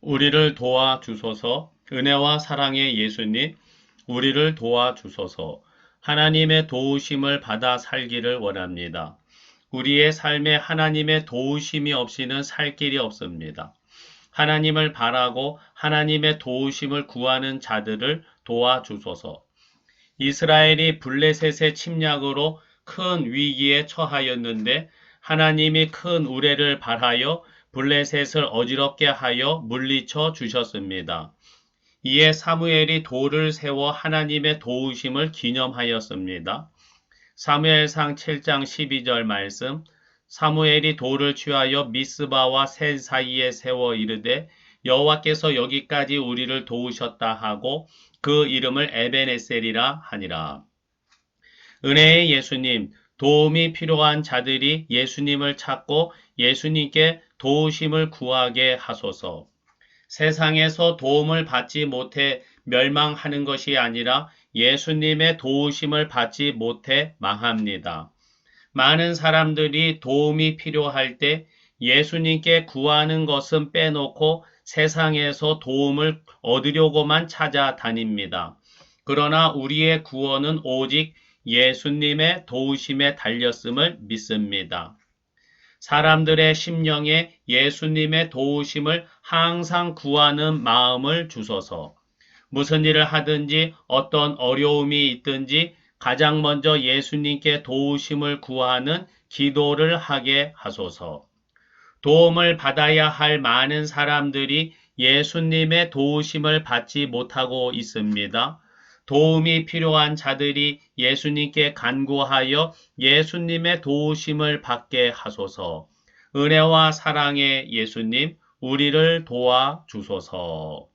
우리를 도와주소서. 은혜와 사랑의 예수님, 우리를 도와주소서. 하나님의 도우심을 받아 살기를 원합니다. 우리의 삶에 하나님의 도우심이 없이는 살 길이 없습니다. 하나님을 바라고 하나님의 도우심을 구하는 자들을 도와주소서. 이스라엘이 블레셋의 침략으로 큰 위기에 처하였는데 하나님이 큰 우레를 발하여 블레셋을 어지럽게 하여 물리쳐 주셨습니다. 이에 사무엘이 돌을 세워 하나님의 도우심을 기념하였습니다. 사무엘상 7장 12절 말씀 사무엘이 돌을 취하여 미스바와 셋 사이에 세워 이르되 여호와께서 여기까지 우리를 도우셨다 하고 그 이름을 에베네셀이라 하니라. 은혜의 예수님, 도움이 필요한 자들이 예수님을 찾고 예수님께 도우심을 구하게 하소서. 세상에서 도움을 받지 못해 멸망하는 것이 아니라 예수님의 도우심을 받지 못해 망합니다. 많은 사람들이 도움이 필요할 때 예수님께 구하는 것은 빼놓고 세상에서 도움을 얻으려고만 찾아다닙니다. 그러나 우리의 구원은 오직 예수님의 도우심에 달렸음을 믿습니다. 사람들의 심령에 예수님의 도우심을 항상 구하는 마음을 주소서. 무슨 일을 하든지 어떤 어려움이 있든지 가장 먼저 예수님께 도우심을 구하는 기도를 하게 하소서. 도움을 받아야 할 많은 사람들이 예수님의 도우심을 받지 못하고 있습니다. 도움이 필요한 자들이 예수님께 간구하여 예수님의 도우심을 받게 하소서. 은혜와 사랑의 예수님, 우리를 도와 주소서.